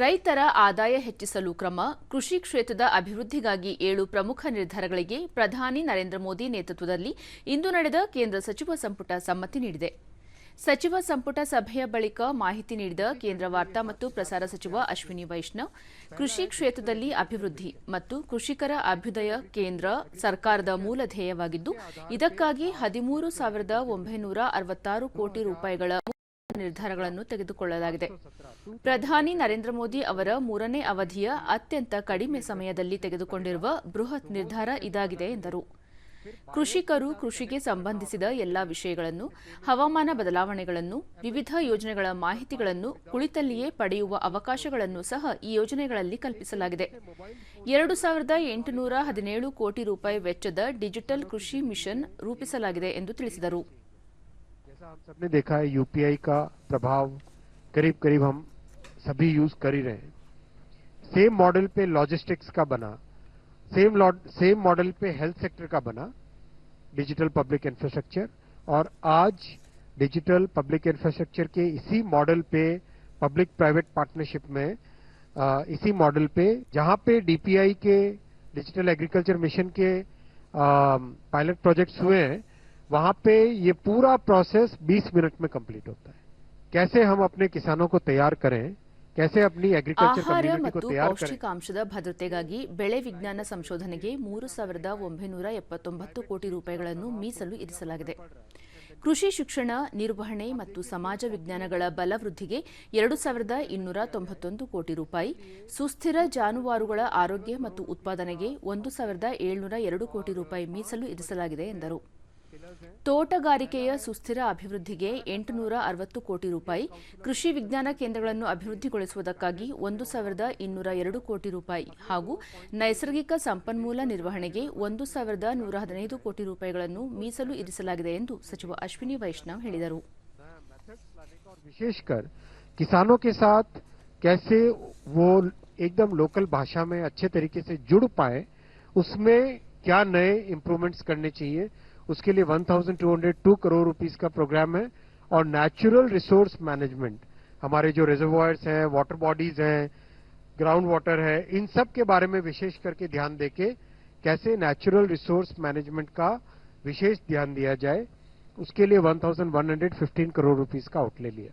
ರೈತರ ಆದಾಯ ಹೆಚ್ಚಿಸಲು ಕ್ರಮ, ಕೃಷಿ ಕ್ಷೇತ್ರದ ಅಭಿವೃದ್ಧಿಗಾಗಿ ಏಳು ಪ್ರಮುಖ ನಿರ್ಧಾರಗಳಿಗೆ ಪ್ರಧಾನಿ ನರೇಂದ್ರ ಮೋದಿ ನೇತೃತ್ವದಲ್ಲಿ ಇಂದು ನಡೆದ ಕೇಂದ್ರ ಸಚಿವ ಸಂಪುಟ ಸಮ್ಮತಿ ನೀಡಿದೆ. ಸಚಿವ ಸಂಪುಟ ಸಭೆಯ ಬಳಿಕ ಮಾಹಿತಿ ನೀಡಿದ ಕೇಂದ್ರ ವಾರ್ತಾ ಮತ್ತು ಪ್ರಸಾರ ಸಚಿವ ಅಶ್ವಿನಿ ವೈಷ್ಣವ್, ಕೃಷಿ ಕ್ಷೇತ್ರದಲ್ಲಿ ಅಭಿವೃದ್ಧಿ ಮತ್ತು ಕೃಷಿಕರ ಅಭ್ಯುದಯ ಕೇಂದ್ರ ಸರ್ಕಾರದ ಮೂಲ ಧ್ಯೇಯವಾಗಿದ್ದು, ಇದಕ್ಕಾಗಿ ಹದಿಮೂರು ಸಾವಿರದ ಒಂಬೈನೂರ ಅರವತ್ತಾರು ಕೋಟಿ ರೂಪಾಯಿಗಳ ನಿರ್ಧಾರಗಳನ್ನು ತೆಗೆದುಕೊಳ್ಳಲಾಗಿದೆ. ಪ್ರಧಾನಿ ನರೇಂದ್ರ ಮೋದಿ ಅವರ ಮೂರನೇ ಅವಧಿಯ ಅತ್ಯಂತ ಕಡಿಮೆ ಸಮಯದಲ್ಲಿ ತೆಗೆದುಕೊಂಡಿರುವ ಬೃಹತ್ ನಿರ್ಧಾರ ಇದಾಗಿದೆ ಎಂದರು. ಕೃಷಿಕರು ಕೃಷಿಗೆ ಸಂಬಂಧಿಸಿದ ಎಲ್ಲಾ ವಿಷಯಗಳನ್ನು, ಹವಾಮಾನ ಬದಲಾವಣೆಗಳನ್ನು, ವಿವಿಧ ಯೋಜನೆಗಳ ಮಾಹಿತಿಗಳನ್ನು ಕುಳಿತಲ್ಲಿಯೇ ಪಡೆಯುವ ಅವಕಾಶಗಳನ್ನು ಸಹ ಈ ಯೋಜನೆಗಳಲ್ಲಿ ಕಲ್ಪಿಸಲಾಗಿದೆ. ಎರಡು ಸಾವಿರದ ಎಂಟುನೂರ ಹದಿನೇಳು ಕೋಟಿ ರೂಪಾಯಿ ವೆಚ್ಚದ ಡಿಜಿಟಲ್ ಕೃಷಿ ಮಿಷನ್ ರೂಪಿಸಲಾಗಿದೆ ಎಂದು ತಿಳಿಸಿದರು. जैसा हम सबने देखा है यूपीआई का प्रभाव करीब करीब हम सभी यूज़ कर ही रहे हैं। सेम मॉडल पे लॉजिस्टिक्स का बना सेम सेम मॉडल पे हेल्थ सेक्टर का बना डिजिटल पब्लिक इंफ्रास्ट्रक्चर और आज डिजिटल पब्लिक इंफ्रास्ट्रक्चर के इसी मॉडल पे पब्लिक प्राइवेट पार्टनरशिप में अ, इसी मॉडल पे जहाँ पे डीपीआई के डिजिटल एग्रीकल्चर मिशन के पायलट प्रोजेक्ट्स हुए हैं वहां पे ये पूरा प्रोसेस 20 मिनट में कंप्लीट होता है कैसे हम अपने किसानों को तैयार करें कैसे अपनी एग्रीकल्चर ಆಹಾರ कम्युनिटी ಮತ್ತು को तैयार करें ಪೌಷ್ಟಿಕಾಂಶದ ಭದ್ರತೆಗಾಗಿ ಬೆಳೆ ವಿಜ್ಞಾನ ಸಂಶೋಧನೆಗೆ ಮೂರು ಸಾವಿರದ ಒಂಬೈನೂರ ಎಪ್ಪತ್ತೊಂಬತ್ತು ಕೋಟಿ ರೂಪಾಯಿಗಳನ್ನು ಮೀಸಲು ಇರಿಸಲಾಗಿದೆ ಕೃಷಿ ಶಿಕ್ಷಣ ನಿರ್ವಹಣೆ ಮತ್ತು ಸಮಾಜ ವಿಜ್ಞಾನಗಳ ಬಲವೃದ್ಧಿಗೆ ಎರಡು ಸಾವಿರದ ಇನ್ನೂರ ತೊಂಬತ್ತೊಂದು ಕೋಟಿ ರೂಪಾಯಿ ಸುಸ್ಥಿರ ಜಾನುವಾರುಗಳ ಆರೋಗ್ಯ ಮತ್ತು ಉತ್ಪಾದನೆಗೆ ಒಂದು ಸಾವಿರದ ಏಳ್ನೂರ ಎರಡು ಕೋಟಿ ರೂಪಾಯಿ ಮೀಸಲು ಇರಿಸಲಾಗಿದೆ ಎಂದರು ತೋಟಗಾರಿಕೆಯ ಸುಸ್ಥಿರ ಅಭಿವೃದ್ಧಿಗೆ ಎಂಟುನೂರ ಅರವತ್ತು ಕೋಟಿ ರೂಪಾಯಿ ಕೃಷಿ ವಿಜ್ಞಾನ ಕೇಂದ್ರಗಳನ್ನು ಅಭಿವೃದ್ಧಿಗೊಳಿಸುವುದಕ್ಕಾಗಿ ಒಂದು ಸಾವಿರದ ಇನ್ನೂರ ಎರಡು ಕೋಟಿ ರೂಪಾಯಿ ಹಾಗೂ ನೈಸರ್ಗಿಕ ಸಂಪನ್ಮೂಲ ನಿರ್ವಹಣೆಗೆ ಒಂದು ಸಾವಿರದ ನೂರ ಹದಿನೈದು ಕೋಟಿ ರೂಪಾಯಿಗಳನ್ನು ಮೀಸಲು ಇರಿಸಲಾಗಿದೆ ಎಂದು ಸಚಿವ ಅಶ್ವಿನಿ ವೈಷ್ಣವ್ ಹೇಳಿದರು और विशेषकर किसानों के साथ कैसे वो एकदम लोकल भाषा में अच्छे तरीके से जुड़ पाए उसमें क्या नए इंप्रूवमेंट्स करने चाहिए उसके लिए 1202 करोड़ रुपीस का प्रोग्राम है और नेचुरल रिसोर्स मैनेजमेंट हमारे जो रिजर्वायर्स हैं वाटर बॉडीज हैं ग्राउंड वाटर है, इन सब के बारे में विशेष करके ध्यान देके कैसे नेचुरल रिसोर्स मैनेजमेंट का विशेष ध्यान दिया जाए, उसके लिए 1115 करोड़ रुपीस का आउटले लिया।